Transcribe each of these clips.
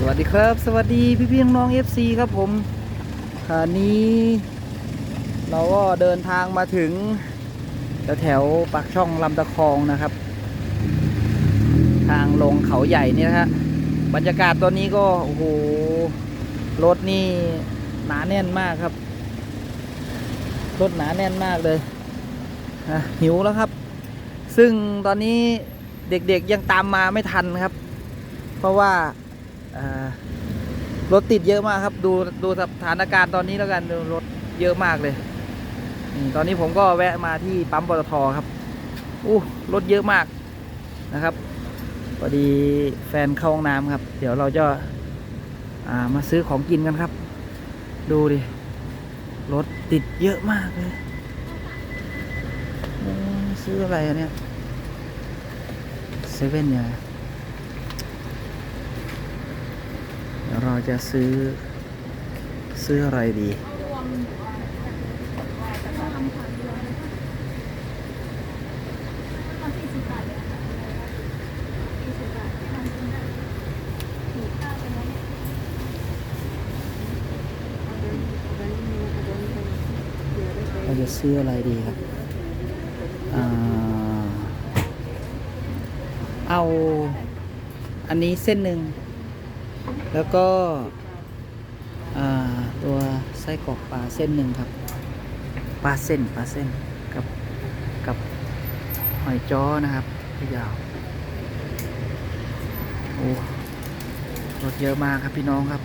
สวัสดีครับ สวัสดีพี่พี่น้องๆ FC ครับผมค่ะนี้ เราก็เดินทางมาถึงแถวแถวปากช่องลำตะคองนะครับ ทางลงเขาใหญ่นี่นะฮะบรรยากาศตอนนี้ก็โอ้โหรถนี่หนาแน่นมากครับรถหนาแน่นมากเลยหิวแล้วครับ ซึ่งตอนนี้เด็กๆยังตามมาไม่ทันครับ เพราะว่า รถติดเยอะมากครับ ดูดูสถานการณ์ตอนนี้แล้วกันดูรถเยอะมากเลย ตอนนี้ผมก็แวะมาที่ปั๊มปตทครับอู้รถเยอะมากนะครับพอดีแฟนเข้าห้องน้ำครับ เดี๋ยวเราจะามาซื้อของกินกันครับ ดูดิรถติดเยอะมากเลยซื้ออะไรเนี่ยเซเว่นเนี่ย เราจะซื้อ ซื้ออะไรดี เราจะซื้ออะไรดีครับ เอา อันนี้เส้นหนึ่ง แล้วก็อ่าตัวไส้กรอกปลาเส้นหนึ่งครับ ปลาเส้นปลาเส้นกับกับหอยจ้อนะครับพี่ยาวโอ้รถเยอะมากครับพี่น้องครับ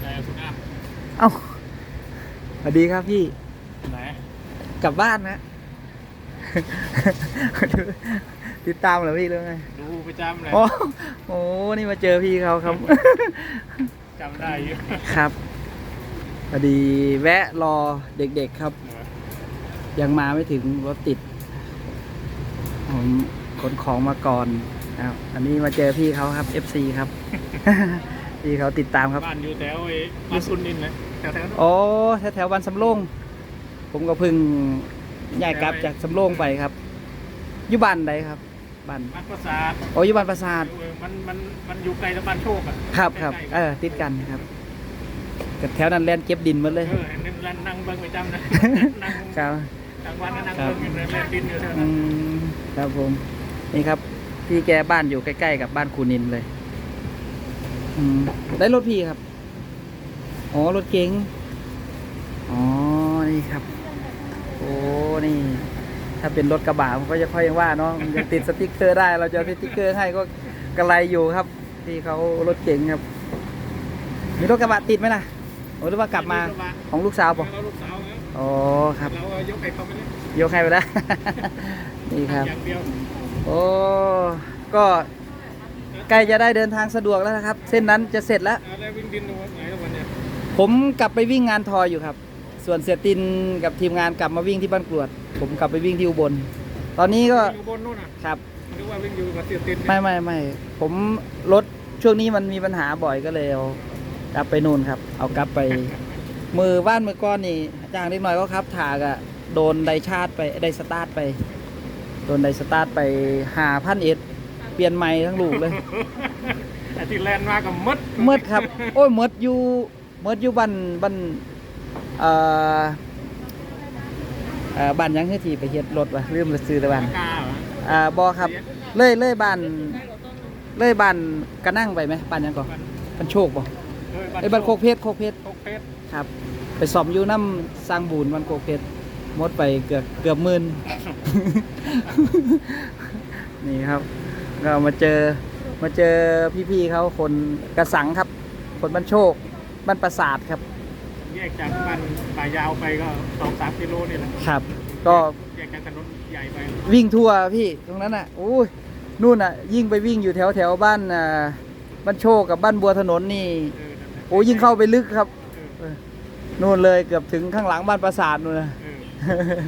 ไหนคุณอ้ำเอ้าสวัสดีครับพี่ ไหน กลับบ้านนะ ติดตามเหรอพี่เรื่องไงดูประจำเลยโอ้โหนี่มาเจอพี่เขาครับจำได้อยู่ครับพอดีแวะรอเด็กๆครับ ยังมาไม่ถึงรถติดผมขนของมาก่อนนะครับอันนี้มาเจอพี่เขาครับ FC ครับ พี่เขาติดตามครับบ้านอยู่แถวไอ้บ้านคุณนินเลยแถวแถวนั้นโอ้แถวแถวๆวันสำโรงผมก็เพึ่ง ย้ายกลับจากสำโรงไปครับอยู่บ้านใดครับบ้านบ้านประสาทโอ้อยู่บ้านปราสาท เออมันมันมันอยู่ไกลจากบ้านโชคอะครับครับใกล้ๆเออติดกันครับกับแถวนั้นแลนเก็บดินหมดเลย เออเห็นนั่งนั่งเบิ่งประจำนะ นั่งครับ กลางวันก็นั่งครับเบิ่งอยู่ในแลนดินอยู่เท่าอืนั้นมครับผม นี่ครับ พี่แกบ้านอยู่ใกล้ ๆ กับบ้านครูนินเลยอืมได้รถพี่ครับ อ๋อ รถเก๋งอ๋อ นี่ครับโอ้นี่ ถ้าเป็นรถกระบะผมก็จะค่อยว่าเนาะมันยังติดสติกเกอร์ได้ เราจะเอาสติกเกอร์ให้ก็กระไรอยู่ครับ ที่เขารถเก๋งครับ มีรถกระบะติดไหมล่ะโอ้หรือว่ากลับมาของลูกสาวป่ะเราลูกสาวนะอ๋อครับเราเอายกให้เขาไปเลยยกให้ไปแล้วนี่ครับอย่างเดียวโอ้ก็ใกล้จะได้เดินทางสะดวกแล้วนะครับ เส้นนั้นจะเสร็จแล้วเอาแล้ววิ่งดินตรงไหนตรงวันเนี่ยผมกลับไปวิ่งงานทอยอยู่ครับ ส่วนเสียตินกับทีมงานกลับมาวิ่งที่บ้านกรวด ผมกลับไปวิ่งที่อุบล ตอนนี้ก็วิ่งอยู่บนนู่นอะครับหรือว่าวิ่งอยู่กับเสียตินไม่ไม่ไม่ผมรถช่วงนี้มันมีปัญหาบ่อยก็เลยเอากลับไปนู่นครับ เอากลับไป มือบ้านมือก้อนนี่จางเล็กน้อยก็ครับถากอะโดนไดชาร์จไปไดสตาร์ทไป โดนไดสตาร์ทไปหาพันเอ็ดเปลี่ยนใหม่ทั้งลูกเลยไอ้ที่แลนด์มากับมดเมดครับ โอ้ยเมดอยู่เมดอยู่บ้านบ้าน เอ่อเอ่อบ้านหยังคือที่ไปเฮ็ดรถวะลืมซื้อแต่บ้านกาเหรออ่าบ่ครับเลยเลยบ้านเลยบ้านกระนั่งไปไหมบ้านหยังก่อนบ้านโชคบ่ไอ้ยบ้านโคกเพชรโคกเพชร โคกเพชรครับไปสอมอยู่น้ำสร้างบูนบ้านโคกเพชรหมดไปเกือบเกือบหมื่น นี่ครับ ก็มาเจอมาเจอพี่ๆเขาคนกระสังครับ คนบ้านโชคบ้านปราสาทครับ แยกจากบ้านป่ายาวไปก็สองสามกิโลนี่แหละครับ ก็แยกจากถนนใหญ่ไปวิ่งทั่วพี่ตรงนั้นอะโอ้ยนู่นอะ ยิ่งไปวิ่งอยู่แถวแถวบ้านอ่าบ้านโชคกับบ้านบัวถนนนี่ เออนั่นแหละโอ้ยิ่งเข้าไปลึกครับเออนู่นเลยเกือบถึงข้างหลังบ้านปราสาทนู่นนะ เออ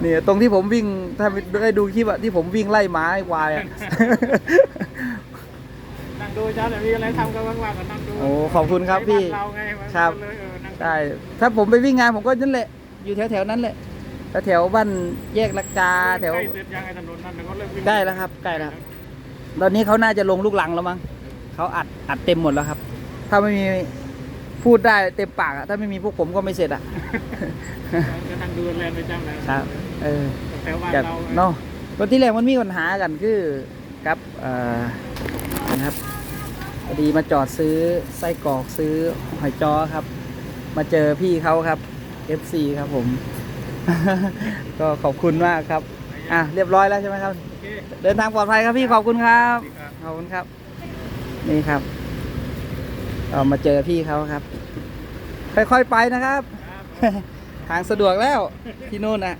เนี่ยตรงที่ผมวิ่งถ้าได้ดูคลิปอะที่ผมวิ่งไล่หมาไอ้ควายอะ นั่งดูจ้าแต่มีอะไรทำก็ว่างๆก็นั่งดูโอ้ขอบคุณครับพี่ใบ้านเราไงมันครับ เลยเออ นั่งใช่ถ้าผมไปวิ่งงานผมก็นั่นแหละ อยู่แถวแถวๆนั้นแหละแถวๆบ้านแยกลักกาแถวใกล้เสร็จยังไงถนนนั่นแล้วก็เริ่มวิ่งใกล้แล้วครับใกล้แล้วตอนนี้เขาน่าจะลงลูกหลังแล้วมั้งเขาอัดอัดเต็มหมดแล้วครับ ถ้าไม่มีพูดได้เต็มปากอะถ้าไม่มีพวกผมก็ไม่เสร็จอะก็ทางดูแลประจำนะครับเออแถวบ้านจากเราเนาะก็ที่แรกมันมีปัญหากันคือกับเอ่อนะครับพอดีมาจอดซื้อไส้กรอกซื้อหอยจ้อครับ มาเจอพี่เขาครับ FC ครับผม ก็ขอบคุณมากครับ อะเรียบร้อยแล้วใช่ไหมครับ เดินทางปลอดภัยครับพี่ขอบคุณครับ ขอบคุณครับ นี่ครับเรามาเจอพี่เขาครับ ค่อยๆไปนะครับครับทางสะดวกแล้วที่นู่นนะ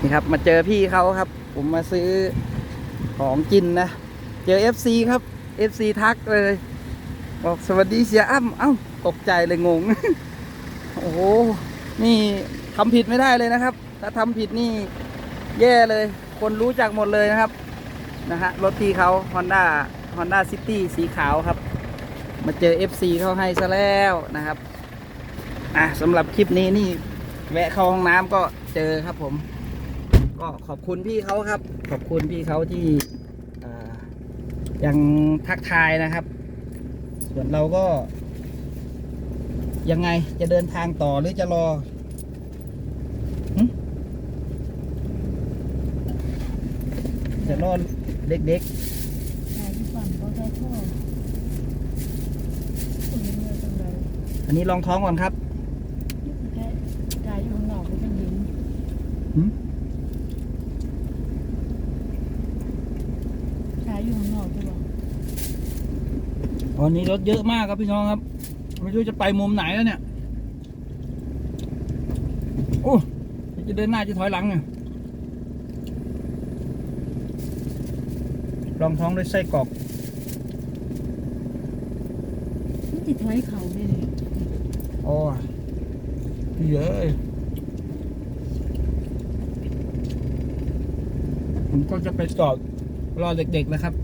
นี่ครับ มาเจอพี่เขาครับ ผมมาซื้อของกินนะ เจอ FC ครับ FC ทักเลย บอกสวัสดีเสียอ้ำเอ้าตกใจเลยงง โอ้โหนี่ทำผิดไม่ได้เลยนะครับ ถ้าทำผิดนี่แย่เลย คนรู้จักหมดเลยนะครับนะฮะรถพี่เขา Honda Honda City สีขาวครับ มาเจอ FC เข้าให้ซะแล้วนะครับอะสำหรับคลิปนี้นี่ แวะเข้าห้องน้ำก็เจอครับผม ก็ขอบคุณพี่เขาครับ ขอบคุณพี่เขาที่ยังทักทายนะครับ ส่วนเราก็ ยังไงจะเดินทางต่อหรือจะรอหึจะรอเด็กขายที่ฝั่งเขาได้พ่อคนนี้เนี่ยจังเลยๆอันนี้ลองท้องก่อนครับนี่คือแค่กายอยู่ข้างนอกมันเป็นหญิงหืมกายอยู่ข้างนอกใช่ปะ วันนี้รถเยอะมากครับพี่น้องครับ ไม่รู้จะไปมุมไหนแล้วเนี่ย โอ้จะเดินหน้าจะถอยหลังเนี่ยรองท้องด้วยไส้กรอกมันติดไว้เขาเนี่ยนี่โอ้ยเยอะผมก็จะไปจอดรอเด็กๆนะครับ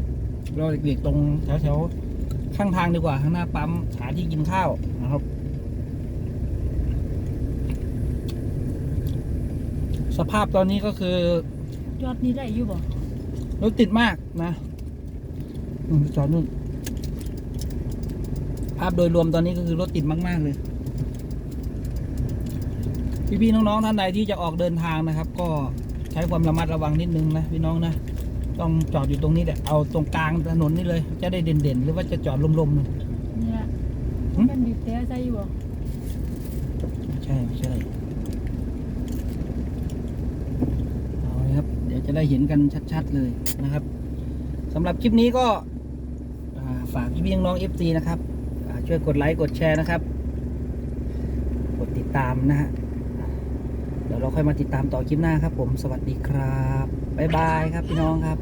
รอเด็กๆตรงแถวๆ ข้างทางดีกว่าข้างหน้าปั๊มหาที่กินข้าวนะครับสภาพตอนนี้ก็คือยอดนี้ได้อยู่บ่รถติดมากนะอืมจอดนู่น ภาพโดยรวมตอนนี้ก็คือรถติดมาก ๆ เลย พี่ ๆ น้อง ๆ ท่านใดที่จะออกเดินทางนะครับ ก็ใช้ความระมัดระวังนิดนึงนะ พี่น้องนะ ต้องจอดอยู่ตรงนี้แหละเอาตรงกลางถนนนี่เลย จะได้เด่นๆ หรือว่าจะจอดลมๆนะเนี่ยหึมันบีบแต่ใส่อยู่บ่ไม่ใช่ไม่ใช่เอาเลยครับ เดี๋ยวจะได้เห็นกันชัด ๆ เลยนะครับสำหรับคลิปนี้ก็อ่าฝากพี่ๆน้องๆ FC นะครับอ่าช่วยกดไลค์กดแชร์นะครับ กดติดตามนะฮะเดี๋ยวเราค่อยมาติดตามต่อคลิปหน้าครับผมสวัสดีครับบ๊ายบายครับพี่น้องครับ